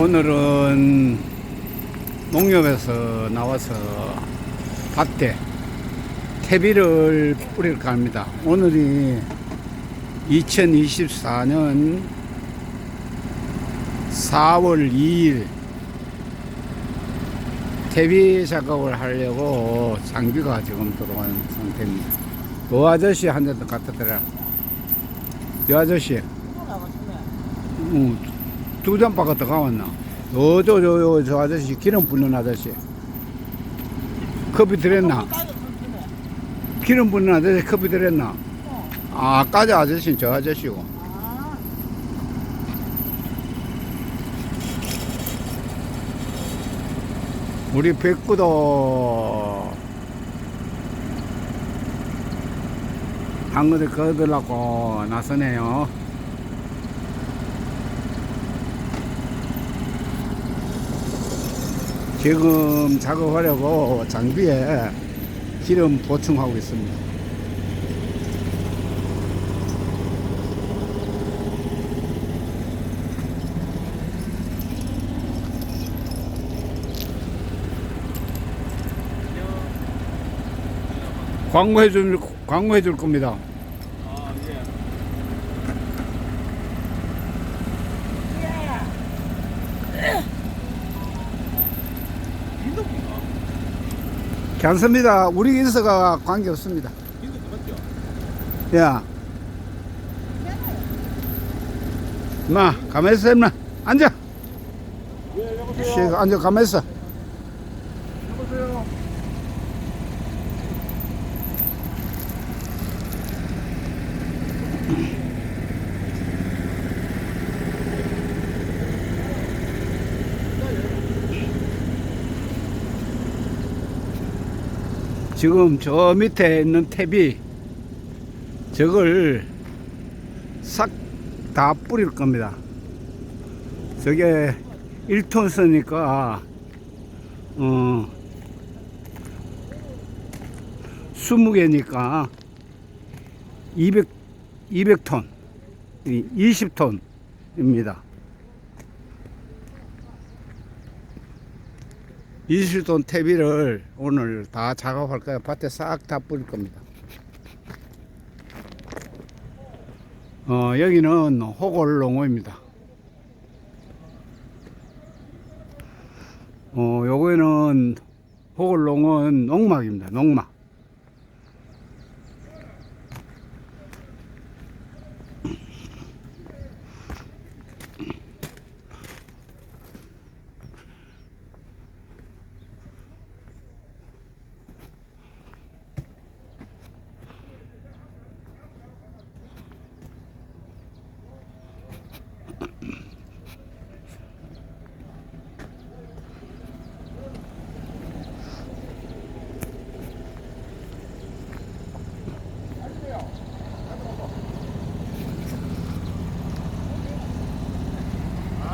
오늘은 농협에서 나와서 밭에 퇴비를 뿌릴까 합니다. 오늘이 2024년 4월 2일 퇴비 작업을 하려고 장비가 지금 들어온 상태입니다. 그 아저씨 한잔더 갖다 드려. 이 아저씨, 응, 두 잔밖에 더 가왔나? 어, 저, 저, 아저씨, 기름 붓는 아저씨. 커피 드렸나? 기름 붓는 아저씨 커피 드렸나? 아, 까지 아저씨는 저 아저씨고. 우리 백구도 한그대 거들라고 나서네요. 지금 작업하려고 장비에 기름 보충하고 있습니다. 광고해 줄, 광고해 줄 겁니다. 아, 예. 빈도인가? 괜찮습니다. 우리 인서가 관계 없습니다. 빈도 그밖에 야. 마, 가만히 있어, 임마. 앉아. 씨, 앉아, 가만히 있어. 지금 저 밑에 있는 탭이 저걸 싹 다 뿌릴 겁니다. 저게 1톤 쓰니까 어 20개니까 200 200톤 20톤입니다. 20톤 퇴비를 오늘 다 작업할 거예요. 밭에 싹 다 뿌릴 겁니다. 어, 여기는 호골 농어입니다. 어, 요거는 호골 농어는 농막입니다. 농막.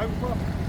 아이고,